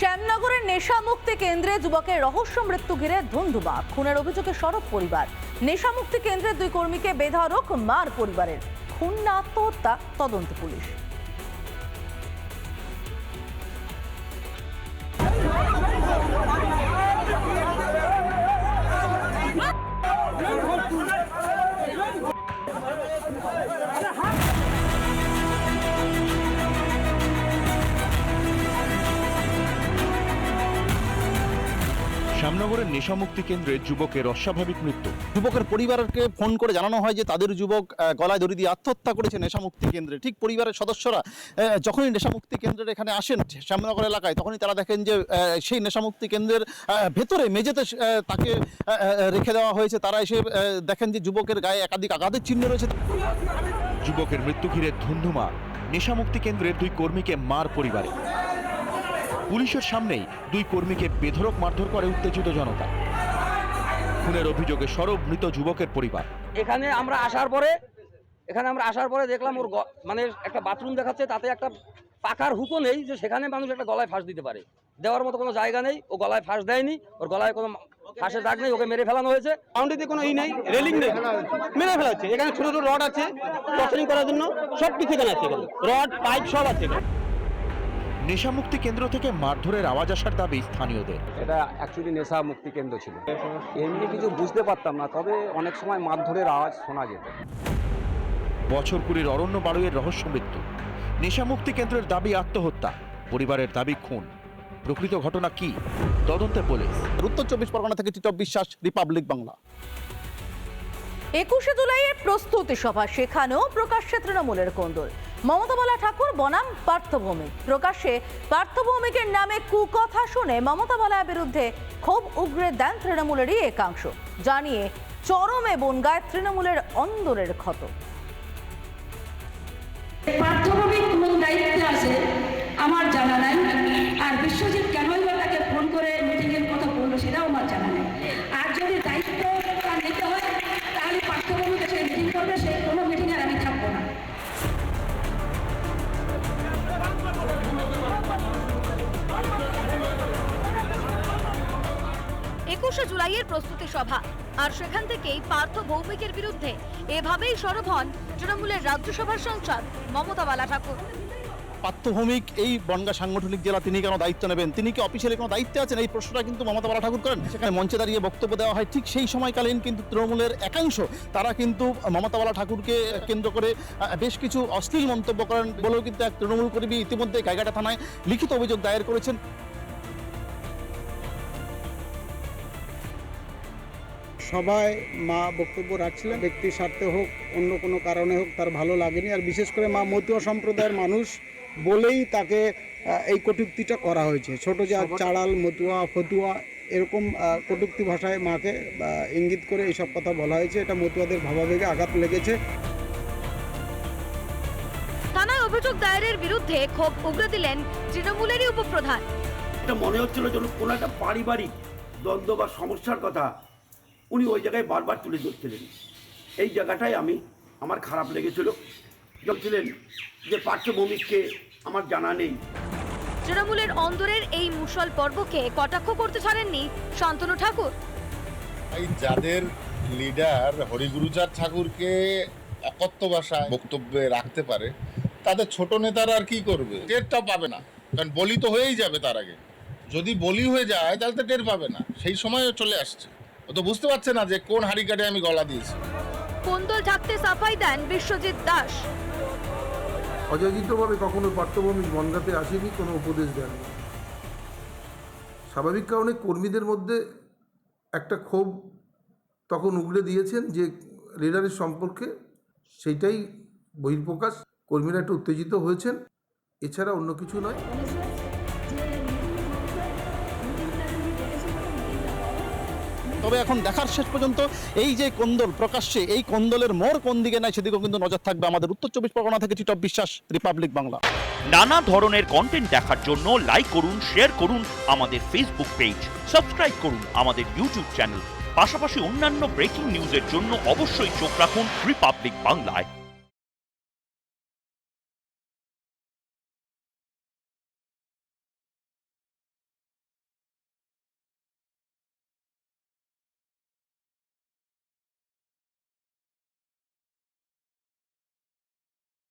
শ্যামনগরের নেশামুক্তি কেন্দ্রে যুবকের রহস্য মৃত্যু ঘিরে ধুন্ধুমা খুনের অভিযোগে সরব পরিবার। নেশামুক্তি কেন্দ্রের দুই কর্মীকে বেধারক মার পরিবারের। খুন না আত্মহত্যা তদন্ত পুলিশ। শ্যামনগরের নেশামুক্তি কেন্দ্রে যুবকের অস্বাভাবিক মৃত্যু। যুবকের পরিবারকে ফোন করে জানানো হয় যে তাদের যুবক গলায় দড়ি দিয়ে আত্মহত্যা করেছে নেশামুক্তি কেন্দ্রে। ঠিক পরিবারের সদস্যরা যখনই নেশামুক্তি কেন্দ্রের এখানে আসেন শ্যামনগর এলাকায় তখনই তারা দেখেন যে সেই নেশামুক্তি কেন্দ্রের ভেতরে মেঝেতে তাকে রেখে দেওয়া হয়েছে। তারা এসে দেখেন যে যুবকের গায়ে একাধিক আঘাতের চিহ্ন রয়েছে। যুবকের মৃত্যু ঘিরে ধুন্ধুমা। নেশামুক্তি কেন্দ্রের দুই কর্মীকে মার পরিবারে। পুলিশের সামনেই দুই কর্মীকে বেধড়ক মারধর করে উত্তেজিত জনতা। খুনের অভিযোগে সরব মৃত যুবকের পরিবার। এখানে আমরা আসার পরে, এখানে আমরা আসার পরে দেখলাম ওর মানে একটা বাথরুম দেখাচ্ছে, তাতে একটা পাকার হুকো নেই যে সেখানে মানুষ একটা গলায় ফাঁস দিতে পারে। দেওয়ার মতো কোনো জায়গা নেই, ও গলায় ফাঁস দেয়নি, ওর গলায় কোনো ফাঁসের দাগ নেই, ওকে মেরে ফেলানো হয়েছে। বাউন্ডারিতে কোনো ই নেই, রেলিং নেই, মেরে ফেলা হচ্ছে। এখানে ছোট ছোট রড আছে টর্চারিং করার জন্য, সব কিছু এখানে আছে রড, পাইপ সব আছে এখানে। নেশামুক্তি কেন্দ্র থেকে মারধরের আওয়াজ আসার দাবি স্থানীয়দের। এটা অ্যাকচুয়ালি নেশা মুক্তি কেন্দ্র ছিল। এমনি কিছু বুঝতে পারতাম না তবে অনেক সময় মারধরের আওয়াজ শোনা যেত। বছর কুড়ির অরণ্য বাড়ুইয়ের রহস্য মৃত্যু। নেশামুক্তি কেন্দ্রের দাবি আত্মহত্যা। পরিবারের দাবি খুন। প্রকৃত ঘটনা কি? তদন্তে পুলিশ। উত্তর চব্বিশ পরগনা থেকে টিটপ বিশ্বাস রিপাবলিক বাংলা। একুশে জুলাইয়ের প্রস্তুতি সভা সেখানেও প্রকাশ্যে তৃণমূলের কোন্দল। মমতাবালা ঠাকুর বনাম পার্থভৌমিক। প্রকাশ্যে পার্থভৌমিকের নামে কুকথা শুনে মমতা বলার বিরুদ্ধে ক্ষোভ উগ্রে দেন তৃণমূলেরই একাংশ। জানিয়ে চরমে বনগায় তৃণমূলের অন্দরের ক্ষত। পার্থভূমিক একুশে জুলাইয়ের প্রস্তুতি সভা। আর সেখান থেকেই পার্থ ভৌমিকের বিরুদ্ধে এভাবেই সরব হন তৃণমূলের রাজ্যসভার সংসদ মমতা বালা ঠাকুর পার্থভৌমিক এই বনগা সাংগঠনিক জেলা তিনি কেন দায়িত্ব নেবেন? তিনি কি অফিসিয়ালি কোনো দায়িত্বে আছেন? এই প্রশ্নটা কিন্তু মমতা বালা ঠাকুর করেন। সেখানে মঞ্চে দাঁড়িয়ে বক্তব্য দেওয়া হয়। ঠিক সেই সময়কালীন কিন্তু তৃণমূলের একাংশ, তারা কিন্তু মমতা বালা ঠাকুরকে কেন্দ্র করে বেশ কিছু অশ্লীল মন্তব্য করেন বলেও কিন্তু এক তৃণমূল কর্মী ইতিমধ্যে গাইঘাটা থানায় লিখিত অভিযোগ দায়ের করেছেন। সবাই মা বক্তব্য রাখছিলেন ব্যক্তি স্বার্থে হোক অন্য কোনো কারণে হোক তার ভালো লাগেনি। আর বিশেষ করে মা মতুয়া সম্প্রদায়ের মানুষ বলেই তাকে এই কটূক্তিটা করা হয়েছে। ছোট জাত চাড়াল মতুয়া ফতুয়া এরকম কটূক্তি ভাষায় মাকে ইঙ্গিত করে এইসব কথা বলা হয়েছে। এটা মতুয়াদের ভাবাবেগে আঘাত লেগেছে। থানায় অভিযোগ দায়েরের বিরুদ্ধে ক্ষোভ উগরে দিলেন তৃণমূলেরই উপপ্রধান। এটা মনে হচ্ছিল যেন কোনো একটা পারিবারিক দ্বন্দ্ব বা সমস্যার কথা। উনি ওই জায়গায় বারবার তুলে ধরছিলেন। এই জায়গাটাই আমি আমার খারাপ লেগেছিল। বলছিলেন যে পার্শ্বভূমিককে আমার জানা নেই। তৃণমূলের অন্দরের এই মুসল পর্বকে কটাক্ষ করতে ছাড়েননি শান্তনু ঠাকুর? এই যাদের লিডার হরিগুরুচাঁদ ঠাকুরকে অকথ্য ভাষায় বক্তব্যে রাখতে পারে তাদের ছোট নেতারা আর কি করবে? টেরটা পাবে না। কারণ বলি তো হয়েই যাবে তার আগে। যদি বলি হয়ে যায় তাহলে তো টের পাবে না। সেই সময়ও চলে আসছে। ও তো বুঝতে পারছে না যে কোন হাড়ি কাটে আমি গলা দিয়েছি। কোন্দল ঢাকতে সাফাই দেন বিশ্বজিৎ দাস। অযাচিতভাবে কখনো পার্থভূমিক বনগাতে আসেনি কোনো উপদেশ দেননি। স্বাভাবিক কারণে কর্মীদের মধ্যে একটা ক্ষোভ তখন উগড়ে দিয়েছেন যে লিডারের সম্পর্কে সেইটাই বহির্প্রকাশ কর্মীরা একটু উত্তেজিত হয়েছেন এছাড়া অন্য কিছু নয়। তবে এখন দেখার শেষ পর্যন্ত এই যে কোন্দল, প্রকাশ্যে এই কোন্দলের মোড় কোন দিকে নাই সেদিকেও কিন্তু নজর থাকবে আমাদের উত্তর চব্বিশ পরগনা থেকে টিটপ বিশ্বাস, রিপাবলিক বাংলা। নানা ধরনের কন্টেন্ট দেখার জন্য লাইক করুন শেয়ার করুন আমাদের ফেসবুক পেজ সাবস্ক্রাইব করুন আমাদের ইউটিউব চ্যানেল পাশাপাশি অন্যান্য ব্রেকিং নিউজের জন্য অবশ্যই চোখ রাখুন রিপাবলিক বাংলায়